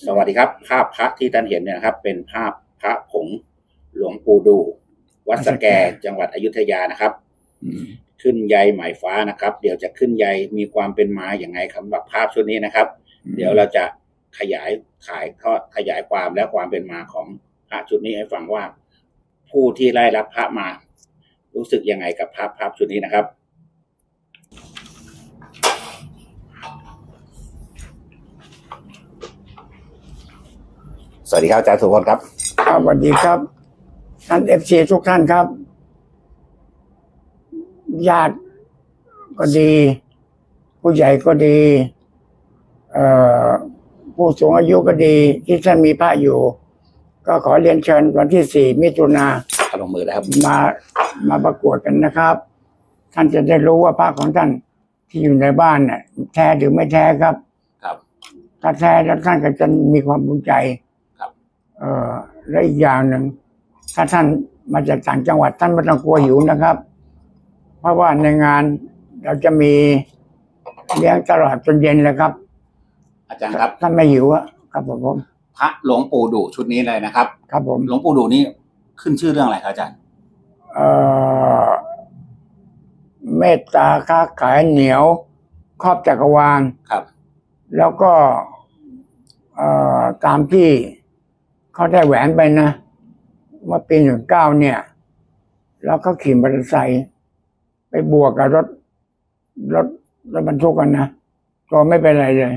สวัสดีครับ ภาพพระที่ท่านเห็นเนี่ยนะครับ เป็นภาพพระผงหลวงปู่ดู วัดสแกจังหวัดอยุธยานะครับ ขึ้นใยไหมฟ้านะครับ เดี๋ยวจะขึ้นใยมีความเป็นมาอย่างไงคำแบบภาพชุดนี้นะครับ เดี๋ยวเราจะขยายขายทอดขยายความและความเป็นมาของพระชุดนี้ให้ฟังว่า ผู้ที่ได้รับพระมา รู้สึกยังไงกับภาพภาพชุดนี้นะครับ สวัสดีครับอาจารย์สุพลครับ ครับสวัสดีครับ ท่านเอฟซีทุกท่านครับญาติก็ดี ผู้ใหญ่ก็ดี เอ่อผู้สูงอายุก็ดี ที่ท่านมีพระอยู่ ก็ขอเรียนเชิญวันที่สี่มิถุนาเอาลงมือนะครับมามาประกวดกันนะครับ ท่านจะได้รู้ว่าพระของท่านที่อยู่ในบ้านน่ะแท้หรือไม่แท้ครับ ครับ ถ้าแท้แล้วท่านก็จะมีความภูมิใจครับ เอ่อและอีกอย่างหนึ่งถ้าท่านมาจากต่างจังหวัดท่านไม่ต้องกลัวหิวนะครับ เพราะว่าในงานเราจะมีเลี้ยงตลอดจนเย็นเลยครับ อาจารย์ครับ ท่านไม่หิวอะครับผม พระหลวงปู่ดูชุดนี้เลยนะครับ ครับผมหลวงปู่ดูนี่ขึ้นชื่อเรื่องอะไรครับอาจารย์ เอ่อเมตตาค้าขายเหนียว ครอบจักรวาลครับ แล้วก็เอ่อตามที่ เขาได้แหวนไปนะเมื่อปีหนึ่งเก้าเนี่ย แล้วเขาขี่มอเตอร์ไซค์ไปบวกกับรถรถรถบรรทุกกันนะก็ไม่เป็นไรเลย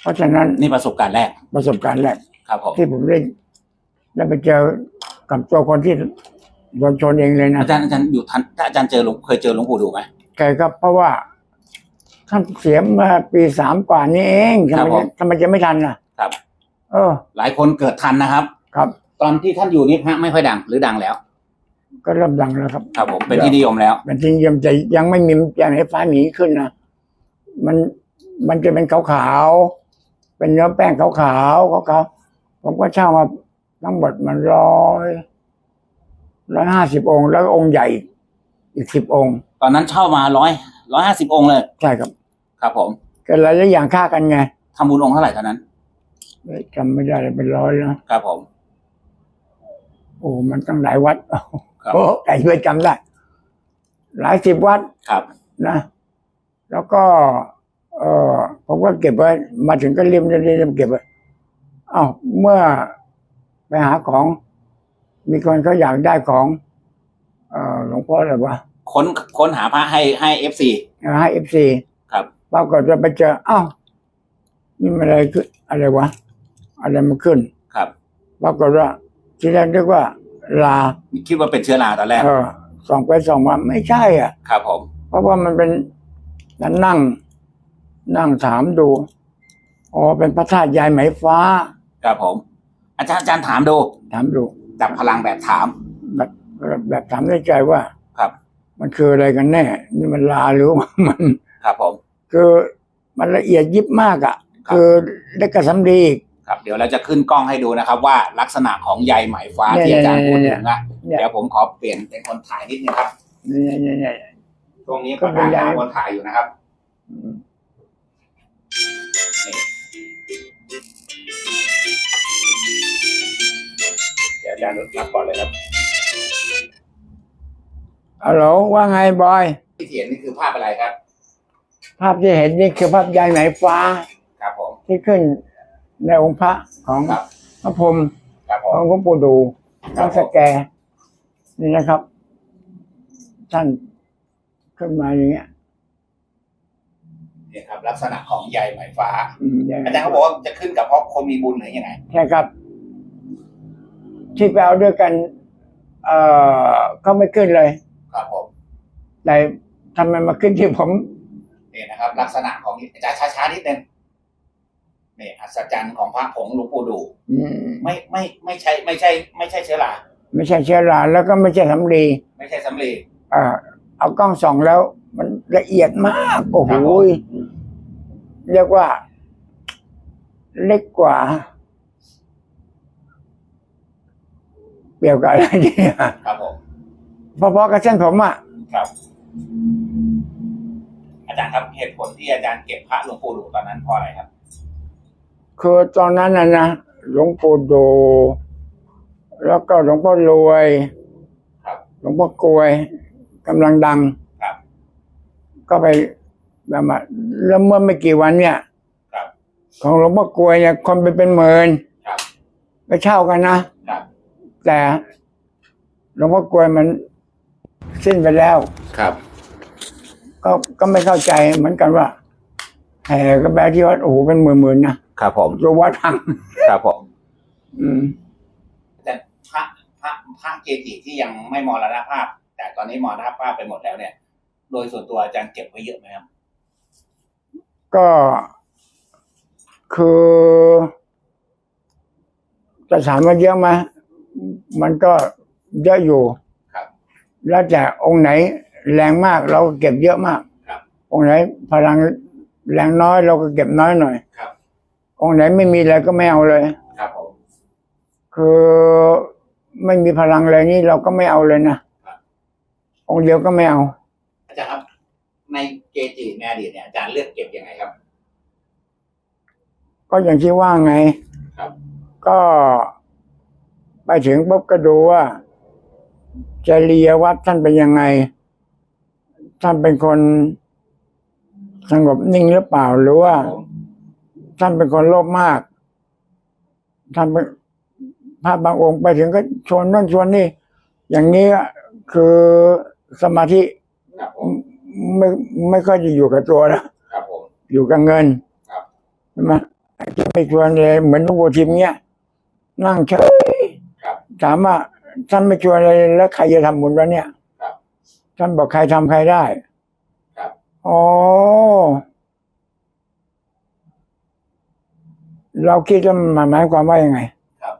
เพราะฉะนั้นนี่ประสบการณ์แรกประสบการณ์แรกครับผมที่ผมได้ได้ไปเจอกับตัวคนที่โดนชนเองเลยนะอาจารย์อาจารย์อยู่ทันถ้าอาจารย์เจอหลวงเคยเจอหลวงปู่ดูไหมแกครับ เพราะว่าท่านเสียมาปีสามกว่านี้เองทำครับไมผมทำไมจะไม่ทันล่ะครับ เออ หลายคนเกิดทันนะครับ ครับ ตอนที่ท่านอยู่นี่พระไม่ค่อยดังหรือดังแล้ว ก็เริ่มดังแล้วครับ ครับผมเป็นที่นิยมแล้ว เป็นที่นิยมแต่ยังไม่มียังให้ฟ้าหมีขึ้นนะมันมันจะเป็นขาวๆเป็นเนื้อแป้งขาวๆขาวๆผมก็เช่ามาทั้งหมดมันร้อยร้อยห้าสิบองค์ แล้วองค์ใหญ่อีกสิบองค์ ตอนนั้นเช่ามาร้อยร้อยห้าสิบองค์เลย ใช่ครับ ครับผม ก็หลายๆอย่างค่ากันไงทำบุญองค์เท่าไหร่เท่านั้น จำไม่ได้เลยเป็นร้อยแล้วครับผม โอ้มันตั้งหลายวัดครับโอ้แต่ช่วยจำได้ หลายสิบวัดครับ นะ แล้วก็ เออผมก็เก็บไว้มาถึงก็เลี่ยมเลี่ยมเลี่ยมเก็บไว้อ้าวเมื่อไปหาของ มีคนเขาอยากได้ของเออหลวงพ่ออะไรวะค้นค้นหาพระให้ให้เอฟซีให้เอฟซีครับปรากฏว่าไปเจออ้าวนี่มันอะไรขึ้นอะไรวะ อะไรมันขึ้นครับปรากฏว่าที่แรกนึกว่าลาคิดว่าเป็นเชื้อราตอนแรกเออส่องไปส่องมาไม่ใช่อะ ครับผม เพราะว่ามันเป็นนั่นนั่ง นั่งถามดูอ๋อเป็นพระธาตุยายไหมฟ้า ครับผม อาจารย์อาจารย์ถามดู ถามดูจับพลังแบบถาม แบบแบบถามในใจว่า ครับ มันคืออะไรกันแน่ นี่มันลาหรือว่ามัน ครับผม คือมันละเอียดยิบมากอะครับคือเล็กกระสำดีอีก ครับเดี๋ยวเราจะขึ้นกล้องให้ดูนะครับ ว่าลักษณะของใยไหมฟ้าเนี่ยที่อาจารย์พูดเนี่ยถึงนะเนี่ยเดี๋ยวผมขอเปลี่ยนเป็นคนถ่ายนิดนึงครับเนี่ยเนี่ยเนี่ยช่วงนี้ก็ก็เป็นใยหาคนถ่ายอยู่นะครับอืมเดี๋ยวอาจารย์รับก่อนเลยครับฮัลโหลว่าไงบอยที่เห็นนี่คือภาพอะไรครับ ภาพที่เห็นนี่คือภาพยายไหมฟ้า ครับผมที่ขึ้น ในองค์พระของครับพระพรหมครับผขอม งหลวงปู่ดูครัทั้บ งสแก นี่นะครับ ท่านขึ้นมาอย่างเงี้ยเนี่ยครับ ลักษณะของใยไหมฟ้า อืมอย่างอาจารย์เขาบอกว่าจะขึ้นกับเพราะคนมีบุญหรือยังไง ใช่ครับ ที่ไปเอาด้วยกัน เอ่อเขาไม่ขึ้นเลย ครับผมแต่ทำไมมาขึ้นที่ผมนี่นะครับ ลักษณะของอาจารย์ช้าๆนิดนึง นี่อัศจรรย์ของพระผงหลวงปู่ดูอืมไม่ไม่ไม่ใช่ไม่ใช่ ไม่ใช่เชื้อราไม่ใช่เชื้อราแล้วก็ไม่ใช่สำลีไม่ใช่สำลีเอ่อเอากล้องส่องแล้ว มันละเอียดมากโอ้โหครับผมเรียกว่า เล็กกว่าเปรียวกับอะไรเนี่ยครับผมพอๆกับเส้นผมอะครับอาจารย์ครับเหตุผลที่อาจารย์เก็บพระหลวงปู่ดูตอนนั้นเพราะอะไรครับ คือตอนนั้นนะนะหลวงปู่ดู แล้วก็หลวงพ่อรวยครับหลวงพ่อกลวยกำลังดังครับก็ไปแบบว่าแล้วเมื่อไม่กี่วันเนี่ยครับของหลวงพ่อกลวยเนี่ยคนไปเป็นหมื่นครับไปเช่ากันนะครับแต่หลวงพ่อกลวยมันสิ้นไปแล้วครับ ก็ก็ไม่เข้าใจเหมือนกันว่าแห่ก็แบบที่วัดโอ้โหเป็นหมื่นๆนะ ครับผมตัววัดพังครับผม อืม แต่พระพระพระเกจิที่ยังไม่มรณภาพ แต่ตอนนี้มรณภาพไปหมดแล้วเนี่ย โดยส่วนตัวอาจารย์เก็บไว้เยอะไหมครับก็คือจะถามว่าเยอะไหมมันก็เยอะอยู่ครับแล้วแต่องค์ไหนแรงมากเราก็เก็บเยอะมากครับองค์ไหนพลังแรงน้อยเราก็เก็บน้อยหน่อยครับ องค์ไหนไม่มีอะไรก็ไม่เอาเลย ครับผมคือไม่มีพลังอะไรนี่เราก็ไม่เอาเลยนะครับองค์เดียวก็ไม่เอา อาจารย์ครับ ในเกจิในอดีตเนี่ยอาจารย์เลือกเก็บยังไงครับ ก็อย่างที่ว่าไง ครับ ก็ไปถึงปุ๊บก็ดูว่าจริยวัดท่านเป็นยังไง ท่านเป็นคนสงบนิ่งหรือเปล่าหรือว่าผม ท่านเป็นคนโลภมากท่านเป็นพระบางองค์ไปถึงก็ชวนนั่นชวนนี่อย่างนี้คือสมาธิครับผมไม่ไม่ค่อยจะอยู่กับตัวแล้วครับผมอยู่กับเงินครับใช่ไหมจะไปชวนเลยเหมือนหลูกบัวทิมเนี้ยนั่งเฉยครับถามว่าท่านไม่ชวนอะไรแล้วใครจะทำบุญวะเนี่ยครับท่านบอกใครทำใครได้ครับอ๋อ เราคิดว่ามันหมายความว่ายังไงครับ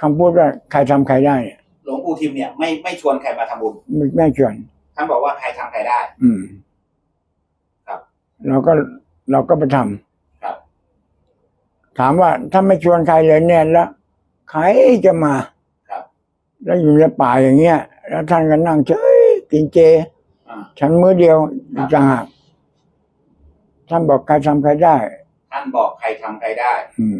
คำพูดว่าใครทำใครได้เนี่ยหลวงปู่ทิมเนี่ยไม่ไม่ชวนใครมาทำบุญไม่ไม่ชวนท่านบอกว่าใครทำใครได้ อืม ครับ เราก็เราก็ไปทำครับ ถามว่าถ้าไม่ชวนใครเลยเนี่ยแล้วใครจะมาครับแล้วอยู่ในป่าอย่างเงี้ย แล้วท่านก็นั่งเฉยกินเจอ่าฉันมื้อเดียวครับต่างหากท่านบอกใครทำใครได้ ท่านบอกใครทำใครได้ อืม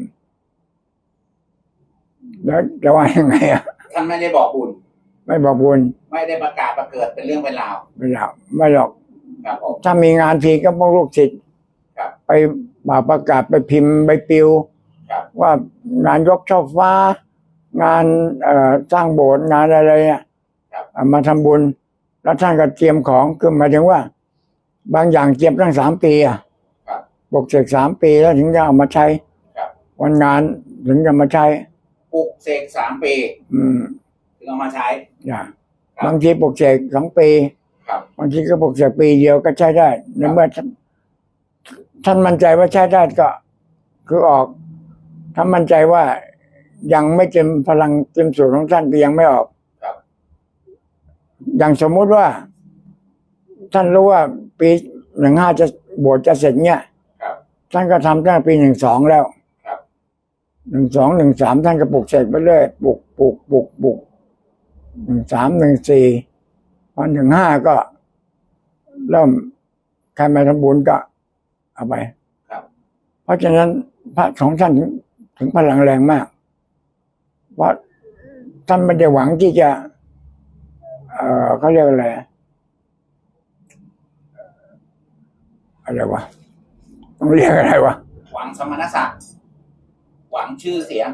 แล้วจะว่ายังไงอะ ท่านไม่ได้บอกบุญ ไม่บอกบุญ ไม่ได้ประกาศประเกิดเป็นเรื่องเป็นราวไม่หรอกไม่หรอกครับผมถ้ามีงานทีก็พวกลูกศิษย์ครับไปบ่าประกาศไปพิมพ์ไปปิวครับว่างานยกช่อฟ้างานเอ่อสร้างโบสถ์งานอะไรเนี่ยครับเอามาทำบุญ แล้วท่านก็เตรียมของคือหมายถึงว่า บางอย่างเตรียมตั้งสามปีอะ ครับปกเสกสามปีแล้วถึงจะเอามาใช้ครับ วันงานถึงจะมาใช้ ปลุกเสกสามปีอืมถึงเอามาใช้ อย่าครับ บางทีปกเสกสองปีครับ บางทีก็ปกเสกปีเดียวก็ใช้ได้ในครับเมื่อท่านท่านมั่นใจว่าใช้ได้ก็ คือออกถ้ามั่นใจว่ายังไม่เต็มพลังเต็มสูตรของท่านก็ยังไม่ออกครับ อย่างสมมุติว่า ท่านรู้ว่าปีหนึ่งห้าจะโบสถ์จะเสร็จเนี่ยครับ ท่านก็ทำตั้งแต่ปีหนึ่งสองแล้วครับหนึ่งสองหนึ่งสามท่านก็ปลูกเสกไปเรื่อยปลูกปลูกปลูกปลูกหนึ่งสามหนึ่งสี่พอหนึ่งห้าก็ เริ่มใครมาทำบุญก็เอาไปครับเพราะฉะนั้นพระของท่านถึงถึงพลังแรงมาก เพราะท่านไม่ได้หวังที่จะ เอ่อเขาเรียกอะไรอะไรวะต้อง เรียกอะไรวะหวังสมณศักดิ์หวังชื่อเสียง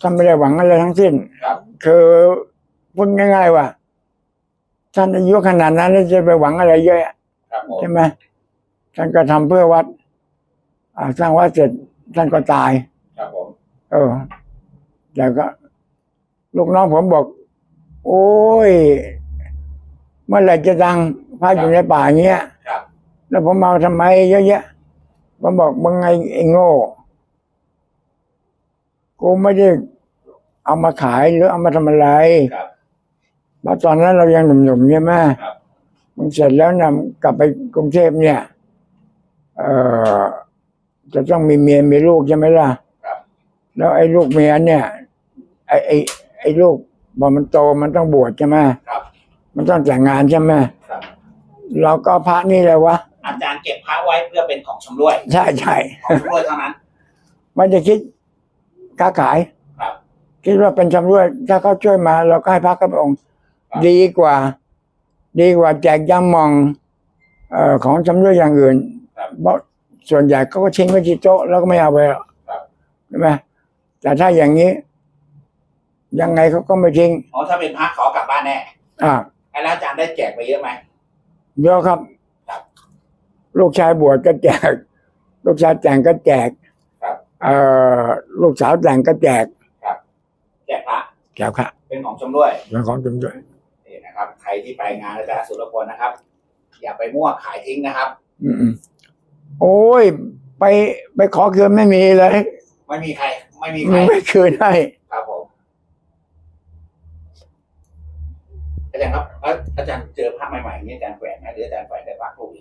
ท่านไม่ได้หวังอะไรทั้งสิ้นครับ คือพูดง่ายๆว่าท่านอายุขนาดนั้นแล้วจะไปหวังอะไรเยอะครับผมใช่ไหมท่านก็ทำเพื่อวัดอ่าสร้างวัดเสร็จท่านก็ตาย ครับผม เออแต่ก็ ลูกน้องผมบอก โอ้ย เมื่อไหร่จะดังพระอยู่ในป่าอย่างเงี้ยครับแล้วผมมาทำไมเยอะแยะ ผมบอกมึงไงไอ้โง่ กูไม่ได้เอามาขายหรือเอามาทำอะไรครับเพราะตอนนั้นเรายังหนุ่มๆใช่ไหมครับมึงเสร็จแล้วนะกลับไปกรุงเทพเนี่ย เอ่อ จะต้องมีเมียมีลูกใช่ไหมล่ะครับ แล้วไอ้ลูกเมียเนี่ย ไอ้ไอ้ไอ้ลูกพอมันโตมันต้องบวชใช่ไหมครับ มันต้องแต่งงานใช่ไหมครับ เราก็พระนี่เลยวะอาจารย์เก็บพระ ไว้เพื่อเป็นของชำร่วย ใช่ใช่ของชำร่วยเท่านั้น ไม่ได้คิดค้าขายครับ คิดว่าเป็นชำร่วย ถ้าเขาช่วยมา เราก็ให้พักกับพระองค์ ครับ ดีกว่า ดีกว่าแจกย่ำมองเอ่อของชำร่วยอย่างอื่นครับ เพราะส่วนใหญ่เขาก็ทิ้งไว้ที่โต๊ะแล้วก็ไม่เอาไปหรอกครับ ใช่ไหมแต่ถ้าอย่างนี้ ยังไงเขาก็ไม่ทิ้ง อ๋อถ้าเป็นพระขอกลับบ้านแน่อ่า แล้วอาจารย์ได้แจกไปเยอะไหมเยอะครับครับ ลูกชายบวชก็แจก ลูกชายแต่งก็แจกครับ เอ่อลูกสาวแต่งก็แจกแจกพระแจกค่ะเป็นของชมด้วยเป็นของจำด้วยนี่นะครับ ใครที่ไปงานอาจารย์สุรพลนะครับ อย่าไปมั่วขายทิ้งนะครับ อืมๆโอ้ย ไปไปขอคืนไม่มีเลยไม่มีใคร ไม่มีใครมันไม่คืนให้ครับผมอาจารย์ครับเอ้ยอาจารย์เจอพระใหม่ๆอย่างนี้อาจารย์แขวนไหมหรืออาจารย์แขวนแต่พระรูปอ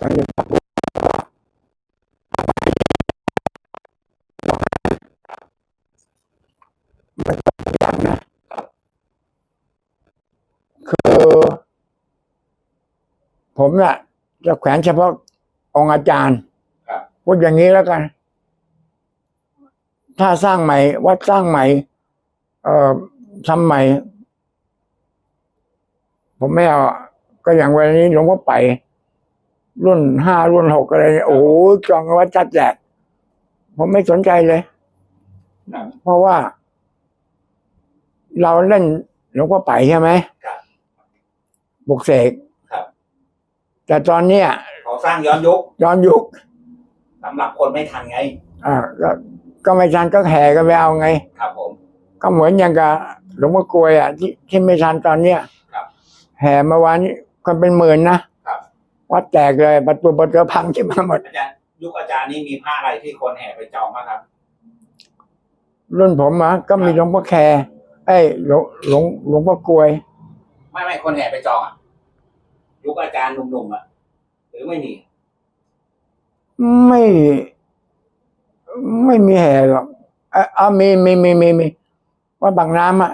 ย่างเดียวคือผมน่ะ จะแขวนเฉพาะองค์อาจารย์ครับพูดอย่างนี้แล้วกัน ถ้าสร้างใหม่ วัดสร้างใหม่ เอ่อทำใหม่ ผมไม่เอา ก็อย่างวันนี้หลวงพ่อไป รุ่นห้ารุ่นหกอะไรเนี่ยโอ้โหจองวัดจัดแจกผมไม่สนใจเลยครับเพราะว่า เราเล่นหลวงพ่อไปใช่ไหมครับบุกเสกครับแต่ตอนเนี้ยเขาสร้างย้อนยุค ย้อนยุคสำหรับคนไม่ทันไง อ่าก็ก็ไม่ทันก็แห่กันไปเอาไง ครับผม ก็เหมือนอย่างกับหลวงพ่อกลวยอะที่ที่ไม่ทันตอนเนี้ยครับแห่มาวันนี้คนเป็นหมื่นนะครับ วัดแตกเลยประตูประตูพังที่มาหมด อาจารย์ยุคอาจารย์นี่มีผ้าอะไรที่คนแห่ไปจองบ้างครับ รุ่นผมอะก็มีหลวงพ่อแคร์ไอ้ยหลวงหลวงหลวงพ่อกลวย ไม่ไม่คนแห่ไปจองอะยุคอาจารย์หนุ่มๆอะหรือไม่มีไม่ ไม่มีแห่หรอกเอ่อเอามีมีมีมีมีว่าบางน้ำอะ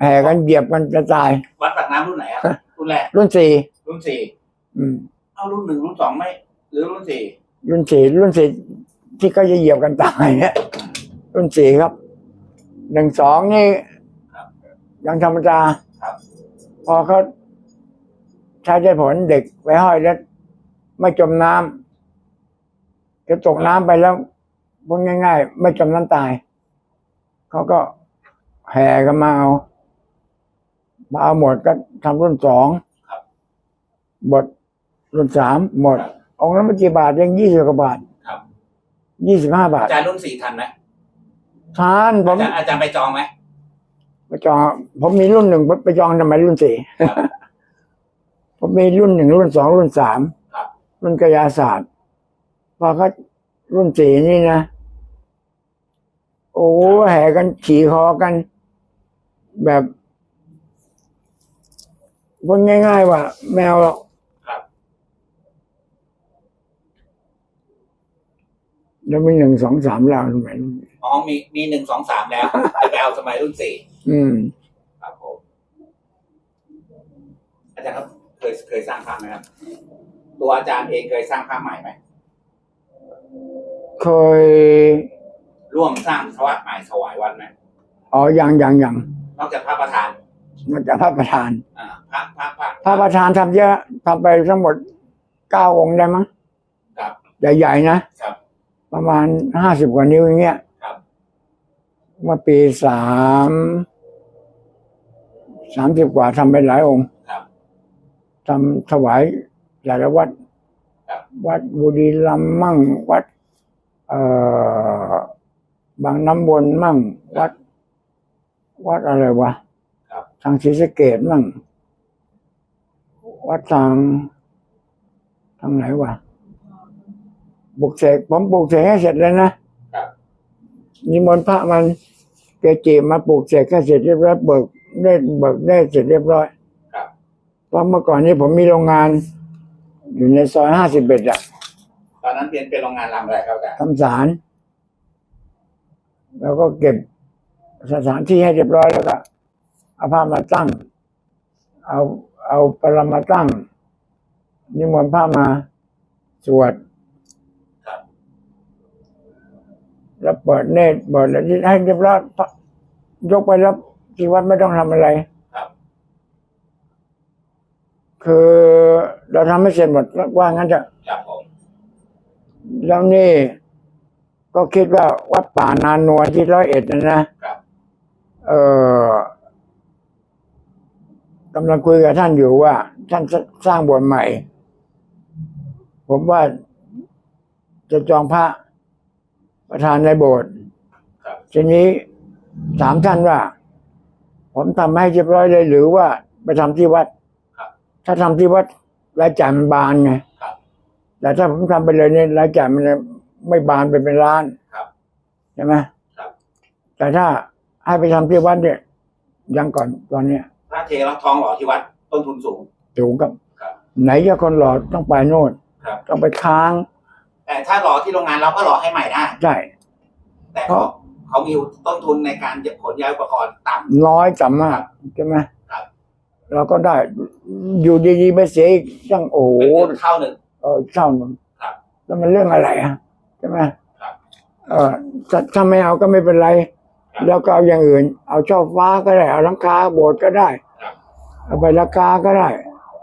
แห่กันเหยียบกันจะตาย วัดปากน้ำรุ่นไหนครับรุ่นแรกรุ่นสี่รุ่นสี่อืม เอารุ่นหนึ่งรุ่นสองไม่ หรือรุ่นสี่รุ่นสี่รุ่นสี่ที่ก็จะเหยียบกันตายเนี่ยรุ่นสี่ครับหนึ่งสองนี่ครับยังธรรมดาครับพอเขาใช้ได้ผลเด็กไว้ห้อยแล้ว ไม่จมน้ำจะตกน้ำไปแล้วพูดง่าย ๆ ไม่จมน้ำตาย เขาก็แห่กันมาเอามาเอาหมดก็ทำรุ่นสองครับหมด รุ่นสามหมดครับองค์ละไม่กี่บาทยังยี่สิบกว่าบาทครับ ยี่สิบห้าบาทอาจารย์รุ่นสี่ทันไหมทานผอามจารย์อาจารย์ไปจองไหมไปจอง ผมมีรุ่นหนึ่งไปจองทำไมรุ่นสี่ครับผมมีรุ่นหนึ่งรุ่นสองรุ่นสามครับรุ่นกายาศาสตร์พอเขารุ่นสี่นี่นะ โอ้แห่กันขี่คอกัน แบบพูดง่าย ๆ ว่า แมวหรอก ครับ แล้วมีหนึ่งสองสามราวทำไมอ๋อมีมีหนึ่งสองสามแล้วจะไปเอาสมัยรุ่นสี่อืมครับผมอาจารย์ครับเคยเคยสร้างพระไหมครับ ตัวอาจารย์เองเคยสร้างพระใหม่ไหมเคยร่วมสร้างทวัดใหม่ถวายวัดไหมอ๋อยังยังยังนอกจากพระประธานมันจะพระประธานอ่าพระพระพระพระประธานทำเยอะทำไปทั้งหมดเก้าองค์ได้มั้งครับใหญ่ๆนะครับ ประมาณห้าสิบกว่านิ้วอย่างเงี้ยครับเมื่อปีสามสามสิบกว่าทำไปหลายองค์ครับทำถวายหลายวัด ครับวัดบุรีรัมย์มั่ง วัด เอ่อบางน้ำวนมั่ง วัด วัดอะไรวะครับทางศรีสะเกดมั่ง วัดทางทางไหนวะ บุกเสกผมปลูกเสกให้เสร็จแล้วนะครับ นิมนต์พระมันเกจิมาปลูกเสกให้เสร็จเรียบร้อยเบิกได้เบิกได้เสร็จเรียบร้อยครับ เพราะเมื่อก่อนนี้ผมมีโรงงาน อยู่ในซอยห้าสิบเอ็ดอะตอนนั้นเป็นเป็นโรงงานรำอะไรครับอาจารย์ทำสาร แล้วก็เก็บสถานที่ให้เรียบร้อยแล้วก็เอาผ้ามาตั้ง เอาเอาปรมาตั้ง นิมนต์ผ้ามาสวด ครับแล้วเปิดเนตรเปิดอะไรที่ให้เรียบร้อยพระยกไปแล้วที่วัดไม่ต้องทำอะไรครับคือเราทำไม่เสร็จหมดว่างั้นจะครับผมแล้วนี่ก็คิดว่าวัดป่านานวลที่ร้อยเอ็ดนะนะครับเออกำลังคุยกับท่านอยู่ว่า ท่านสร้างโบสถ์ใหม่ ผมว่าจะจองพระ ประธานในโบสถ์ครับทีนี้ถามท่านว่า ผมทำให้เรียบร้อยเลย หรือว่าไปทำที่วัดครับถ้าทำที่วัดรายจ่ายมันบานไงครับแต่ถ้าผมทำไปเลยเนี่ยรายจ่ายมันไม่บานไปเป็นล้านครับใช่ไหมครับแต่ถ้าให้ไปทำที่วัดเนี่ยยังก่อนตอนเนี้ยถ้าเทรับทองหล่อที่วัด ต้นทุนสูง สูงกับครับ ไหนจะคนหล่อต้องไปโน่นครับต้องไปค้าง แต่ถ้าหล่อที่โรงงานเราก็หล่อให้ใหม่ได้ใช่แต่เพราะเขาเขามีต้นทุนในการขนย้ายอุปกรณ์ต่ำน้อยต่ำมากใช่ไหมครับเราก็ได้ อยู่ดีๆไปเสียอีกตั้งโอ้โหเป็นเงินเท่าหนึ่งเออเศร้าหนึ่งครับแล้วมันเรื่องอะไรอะใช่ไหมครับเออถ้าถ้าไม่เอาก็ไม่เป็นไรครับแล้วก็เอาอย่างอื่น เอาช่อฟ้าก็ได้ เอาหลังคาโบสถ์ก็ได้ครับเอาไปราคาก็ได้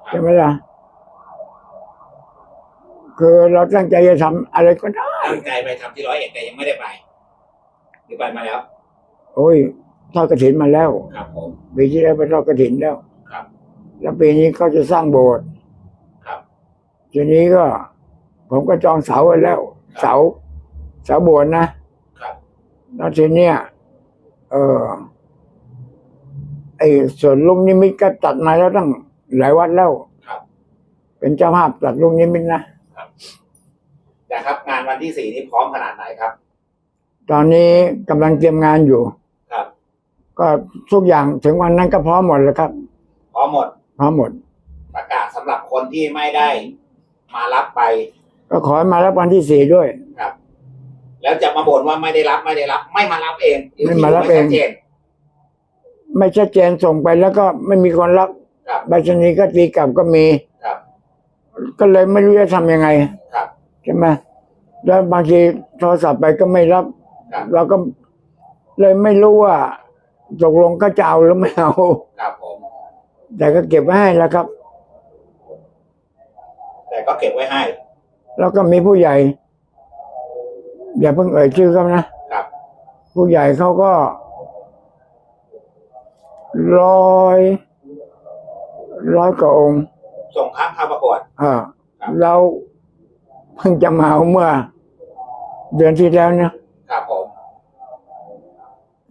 ใช่ไหมล่ะ คือเราตั้งใจจะทำอะไรก็ได้ ตั้งใจไปทำที่ร้อยเอ็ดแต่ยังไม่ได้ไปหรือไปมาแล้ว โอ้ยทอดกระถินมาแล้วครับผม ปีที่แล้วไปทอดกระถินแล้วครับ แล้วปีนี้เขาจะสร้างโบสถ์ครับ ทีนี้ก็ ผมก็จองเสาไว้แล้ว เสา เสาโบสถ์นะครับ แล้วทีเนี้ยเออไอ้ส่วนลุงนิมิตก็ตัดมาแล้วตั้งหลายวัดแล้ว ครับ เป็นเจ้าภาพตัดลุงนิมิตนะ นะครับ งานวันที่สี่นี้พร้อมขนาดไหนครับ ตอนนี้กำลังเตรียมงานอยู่ ครับ ก็ทุกอย่างถึงวันนั้นก็พร้อมหมดแล้วครับ พร้อมหมดพร้อมหมด ประกาศสำหรับคนที่ไม่ได้ มารับไปก็ขอให้มารับวันที่สี่ด้วย ครับ แล้วจะมาบ่นว่าไม่ได้รับไม่ได้รับ ไม่มารับเองไม่มารับเอง ชัดจนไม่ชัดเจนส่งไปแล้วก็ไม่มีคนรับครับใบชนีย์ก็ตีกลับก็มีครับ ก็เลยไม่รู้จะทำยังไง ครับใช่ไหมแล้วบางทีโทรศัพท์ไปก็ไม่รับ ครับเราก็เลยไม่รู้ว่าตกลงก็จะเอาหรือไม่เอา ครับผม แต่ก็เก็บไว้ให้แล้วครับ แต่ก็เก็บไว้ให้ แล้วก็มีผู้ใหญ่ อย่าเพิ่งเอ่ยชื่อเขานะครับ ผู้ใหญ่เขาก็ร้อยร้อยกว่าองค์ ส่งข้ามเข้าประกวด อ่าเรา เพิ่งจะมาเอาเมื่อ เดือนที่แล้วเนี่ยครับผม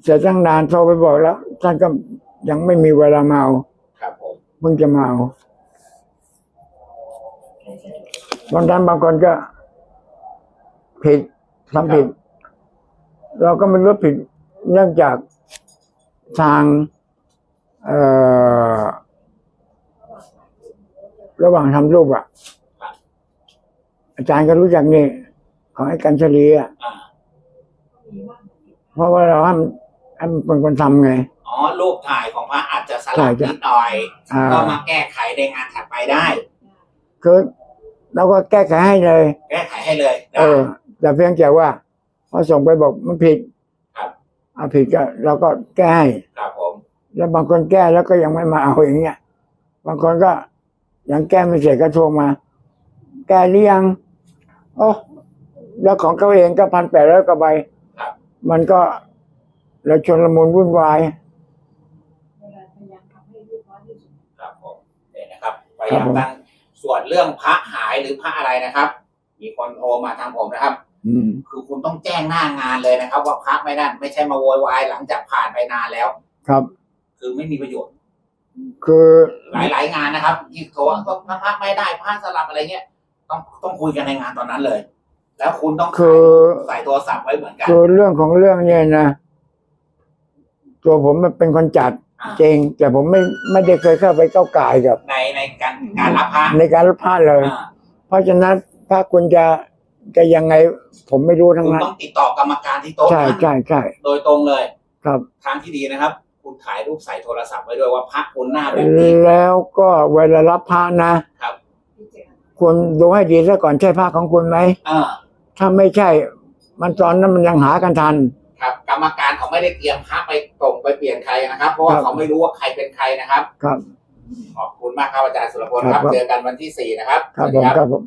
เสร็จตั้งนานโทรไปบอกแล้ว ท่านก็ยังไม่มีเวลามาเอาครับผมเพิ่งจะมาเอาบางท่านบางคนก็ ผิดทำผิด เราก็ไม่รู้ผิดเนื่องจากทางเอ่อระหว่างทำรูปอะ อาจารย์ก็รู้จักนี่ของไอ้กันเฉลียอะอ่าเพราะว่าเราให้มันให้มันเป็นคนทำไง อ๋อรูปถ่ายของพระอาจจะสใช่ลับใช่นิดหน่อย อ่า ก็มาแก้ไขในงานถัดไปได้ คือเราก็แก้ไขให้เลย แก้ไขให้เลยได้เออ แต่เพียงแต่ว่าพอส่งไปบอกมันผิดครับ เอาผิดก็เราก็แก้ให้ครับผม แล้วบางคนแก้แล้วก็ยังไม่มาเอาอย่างเงี้ย บางคนก็ยังแก้ไม่เสร็จก็โทรมา แก้หรือยัง โอ้แล้วของเขาเองก็พันแปดร้อยกว่าใบครับมันก็แล้วชนละมุนวุ่นวายครับผมเนี่ยนะครับพยายามตั้งส่วนเรื่องพระหายหรือพระอะไรนะครับ มีคนโทรมาทางผมนะครับ อืม คือคุณต้องแจ้งหน้างานเลยนะครับ ว่าพระไม่นั่นไม่ใช่มาโวยวายหลังจากผ่านไปนานแล้ว ครับ คือไม่มีประโยชน์คือหลายๆงานนะครับที่โทรว่าพระไม่ได้พระสลับอะไรเงี้ย ต้องต้องคุยกันในงานตอนนั้นเลย แล้วคุณต้องคือ ใส่โทรศัพท์ไว้เหมือนกัน คือเรื่องของเรื่องเนี่ยนะ ตัวผมมันเป็นคนจัดอ่า จริง แต่ผมไม่ไม่ได้เคยเข้าไปก้าวไก่ายกับ ในในการการรับพระในการรับพลาดเลย อ่าเพราะฉะนั้นถ้าคุณจะจะยังไง ผมไม่รู้ทั้งคุณนั้นต้องติดต่อกรรมการที่โต๊ะใช่นั้นใช่ใช่โดยตรงเลย ครับ ทางที่ดีนะครับ คุณถ่ายรูปใส่โทรศัพท์ไว้ด้วยว่าพระคุณหน้าแบบนี้แล้วก็เวลารับพระนะครับ คุณดูให้ดีซะก่อนใช่พระของคุณไหมอ่าถ้าไม่ใช่ มันตอนนั้นมันยังหากันทัน ครับ กรรมการเขาไม่ได้เตรียมพระไปส่งไปเปลี่ยนใครนะครับ เพราะว่าครับ เขาไม่รู้ว่าใครเป็นใครนะครับ ครับ ขอบคุณมากครับอาจารย์สุรพลครับ ครับ เจอกันวันที่สี่นะครับ ครับสวัสผดีมครับผม